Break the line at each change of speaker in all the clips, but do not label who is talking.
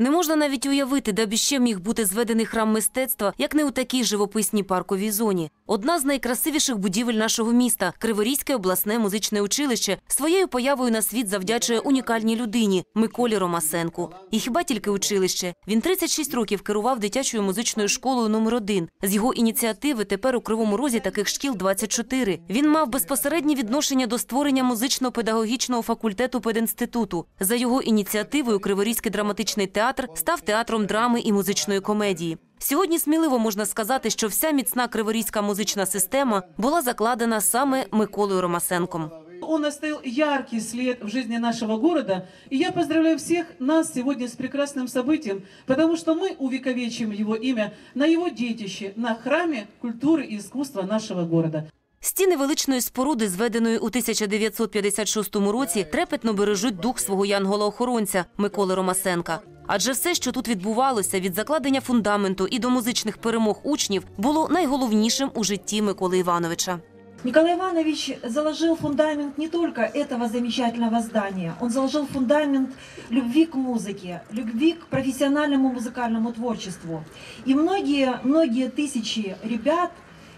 Не можна навіть уявити, де б іще міг бути зведений храм мистецтва, як не у такій живописній парковій зоні. Одна з найкрасивіших будівель нашого міста Криворізьке обласне музичне училище своєю появою на світ завдячує унікальній людині Миколі Ромасенку. І хіба тільки училище? Він 36 років керував дитячою музичною школою номер 1 З його ініціативи тепер у Кривому Розі таких шкіл 24. Він мав безпосереднє відношення до створення музично-педагогічного факультету пединституту. За його ініціативою Криворізький драматичний театр став театром драми і музичної комедії. Сьогодні сміливо можна сказати, що вся міцна криворізька музична система була закладена саме Миколою Ромасенком.
Он оставил яркий след в жизни нашего города. И я поздравляю всех нас сегодня с прекрасным событием, потому что мы увековечим его имя на его детище, на храме культуры и искусства нашего города.
Стіни величної споруди, зведеної у 1956 році, трепетно бережуть дух свого янгола-охоронця Миколи Ромасенка. Адже все, що тут відбувалося від закладення фундаменту і до музичних перемог учнів, було найголовнішим у житті Миколи Івановича.
Николай Иванович заложил фундамент не только этого замечательного здания, он заложил фундамент любви к музыке, любви к профессиональному музыкальному творчеству. И многие, многие тысячи ребят,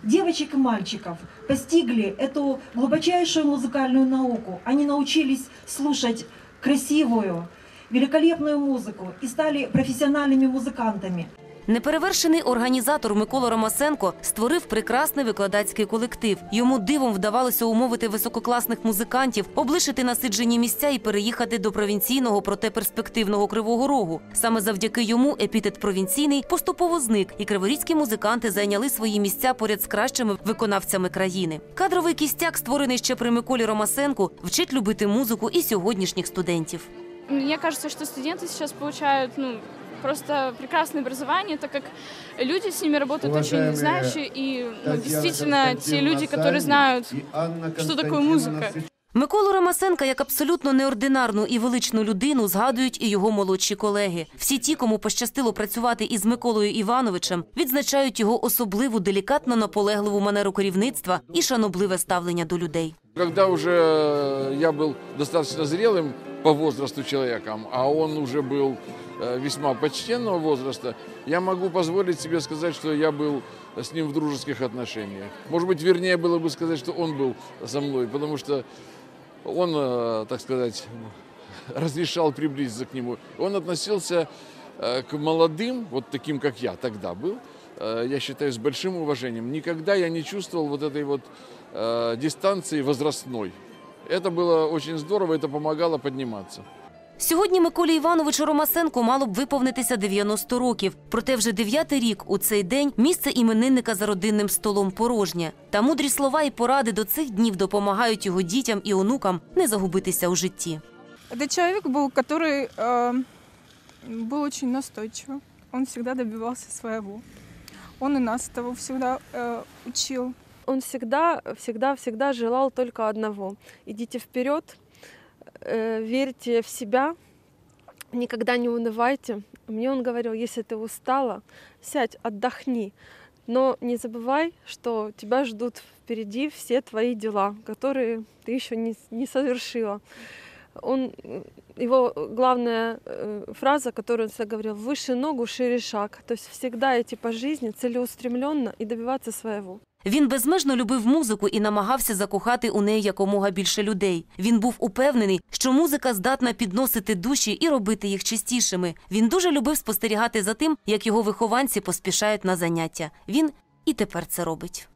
девочек и мальчиков постигли эту глубочайшую музыкальную науку. Они научились слушать красивую, великолепную музыку и стали профессиональными музыкантами.
Неперевершений організатор Микола Ромасенко створив прекрасний викладацький колектив. Йому дивом вдавалося умовити висококласних музикантів, облишити насиджені місця і переїхати до провінційного, проте перспективного Кривого Рогу. Саме завдяки йому епітет провінційний поступово зник, і криворізькі музиканти зайняли свої місця поряд з кращими виконавцями країни. Кадровий кістяк, створений ще при Миколі Ромасенку, вчить любити музику і сьогоднішніх студентів.
Мне кажется, что студенты сейчас получают ну, просто прекрасное образование, так как люди с ними работают очень
Уважаемые
знающие и ну,
Татьяна
действительно те
Константиновна
люди, которые
Сальник
знают,
и Анна
что такое
Константиновна
музыка.
Сыч-
Миколу Ромасенка як абсолютно неординарну і величну людину згадують і його молодші колеги. Всі ті, кому пощастило працювати із Миколою Івановичем, відзначають його особливу делікатно наполегливу манеру керівництва і шанобливе ставлення до людей.
Когда уже я был достаточно зрелым По возрасту человеком, а он уже был э, весьма почтенного возраста, я могу позволить себе сказать, что я был с ним в дружеских отношениях. Может быть, вернее было бы сказать, что он был со мной, потому что он, э, так сказать, разрешал приблизиться к нему. Он относился э, к молодым, вот таким, как я тогда был, я считаю, с большим уважением. Никогда я не чувствовал вот этой вот дистанции возрастной. Это было очень здорово, это помогало подниматься.
Сьогодні Миколі Івановичу Ромасенку мало б виповнитися 90 років. Проте вже дев'ятий рік у цей день місце іменинника за родинним столом порожнє. Та мудрі слова і поради до цих днів допомагають його дітям і онукам не загубитися у житті.
Это человек был, который э, был очень настойчив. Он всегда добивался своего. Он и нас этого всегда э, учил.
Он всегда, всегда, всегда желал только одного. Идите вперед, э, верьте в себя, никогда не унывайте. Мне он говорил, если ты устала, сядь, отдохни. Но не забывай, что тебя ждут впереди все твои дела, которые ты еще не, не совершила. Он, его главная э, фраза, которую он всегда говорил, выше ногу, шире шаг. То есть всегда идти по жизни целеустремленно и добиваться своего.
Він безмежно любив музику і намагався закохати у неї якомога більше людей. Він був упевнений, що музика здатна підносити душі і робити їх чистішими. Він дуже любив спостерігати за тим, як його вихованці поспішають на заняття. Він і тепер це робить.